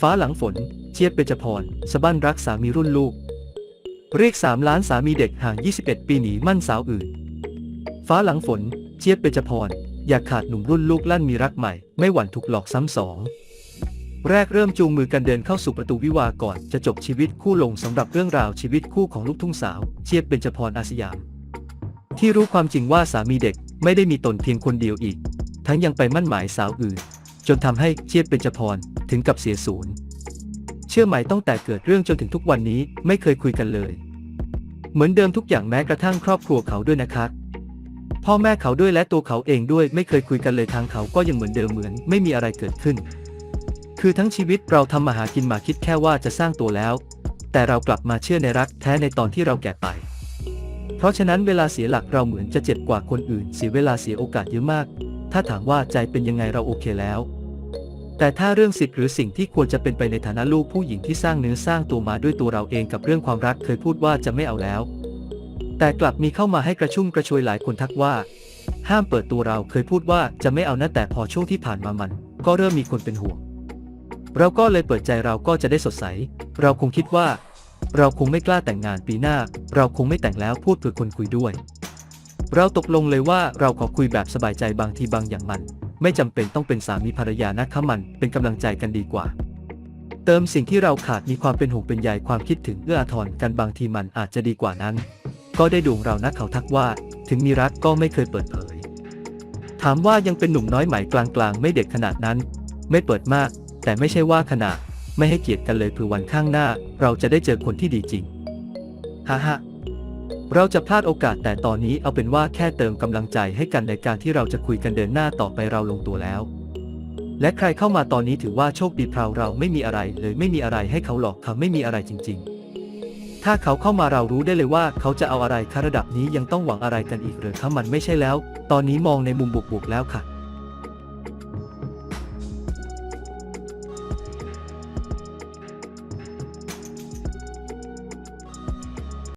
ฟ้าหลังฝน เชียบเบญจพรสะบั้นรักสามีรุ่นลูก เรียกสามล้านสามีเด็กห่าง 21 ปีหนีมั่นสาวอื่น ฟ้าหลังฝน เชียบเบญจพรอยากขาดหนุ่มรุ่นลูกลั่นมีรักใหม่ ไม่หวั่นถูกหลอกซ้ำสองแรกเริ่มจูงมือกันเดินเข้าสู่ประตูวิวาก่อน จะจบชีวิตคู่ลงสำหรับเรื่องราวชีวิตคู่ของลูกทุ่งสาว เชียบเบญจพรอาสยาม ที่รู้ความจริงว่าสามีเด็กไม่ได้มีตนเพียงคนเดียวอีก ทั้งยังไปมั่นหมายสาวอื่น จนทำให้เชียบเบญจพรถึงกับเสียศูนย์ เชื่อไหมตั้งแต่เกิดเรื่องจนถึงทุกวันนี้ไม่เคยคุยกันเลย เหมือนเดิมทุกอย่างแม้กระทั่งครอบครัวเขาด้วยนะครับ พ่อแม่เขาด้วยและตัวเขาเองด้วยไม่เคยคุยกันเลยทางเขาก็ยังเหมือนเดิมเหมือนไม่มีอะไรเกิดขึ้น คือทั้งชีวิตเราทำมาหากินมาคิดแค่ว่าจะสร้างตัวแล้ว แต่เรากลับมาเชื่อในรักแท้ในตอนที่เราแก่ไปเพราะฉะนั้นเวลาเสียหลักเราเหมือนจะเจ็บกว่าคนอื่น เสียเวลาเสียโอกาสเยอะมาก ถ้าถามว่าใจเป็นยังไงเราโอเคแล้ว แต่ถ้าเรื่องสิทธิ์หรือสิ่งที่ควรจะเป็นไปในฐานะลูกผู้หญิงที่สร้างเนื้อสร้างตัวมาด้วยตัวเราเองกับเรื่องความรักเคยพูดว่าจะไม่เอาแล้ว แต่กลับมีเข้ามาให้กระชุ่มกระชวยหลายคนทักว่า ห้ามเปิดตัวเราเคยพูดว่าจะไม่เอานะแต่พอช่วงที่ผ่านมามัน ก็เริ่มมีคนเป็นห่วง เราก็เลยเปิดใจเราก็จะได้สดใส เราคงคิดว่า เราคงไม่กล้าแต่งงานปีหน้า เราคงไม่แต่งแล้วพูดเผื่อคนคุยด้วย เราตกลงเลยว่าเราขอคุยแบบสบายใจบางทีบางอย่างมัน ไม่จำเป็นต้องเป็นสามีภรรยานะคะมันเป็นกำลังใจกันดีกว่า เติมสิ่งที่เราขาดมีความเป็นห่วงเป็นใยความคิดถึงเอื้ออาทรกันบางทีมันอาจจะดีกว่านั้น ก็ได้ดวงเรานะเขาทักว่า ถึงมีรักก็ไม่เคยเปิดเผย ถามว่ายังเป็นหนุ่มน้อยใหม่กลางๆ ไม่เด็กขนาดนั้น ไม่เปิดมาก แต่ไม่ใช่ว่าขนาด ไม่ให้เกียรติกันเลยเผื่อวันข้างหน้า เราจะได้เจอคนที่ดีจริงฮ่าฮ่า เราจะพลาดโอกาสแต่ตอนนี้เอาเป็นว่าแค่เติมกำลังใจให้กันในการที่เราจะคุยกันเดินหน้าต่อไปเราลงตัวแล้ว และใครเข้ามาตอนนี้ถือว่าโชคดีเพราเราไม่มีอะไรเลยไม่มีอะไรให้เขาหลอกเขาไม่มีอะไรจริง ๆ ถ้าเขาเข้ามาเรารู้ได้เลยว่าเขาจะเอาอะไรคะระดับนี้ยังต้องหวังอะไรกันอีกหรือคะมันไม่ใช่แล้ว ตอนนี้มองในมุมบวกๆแล้วค่ะ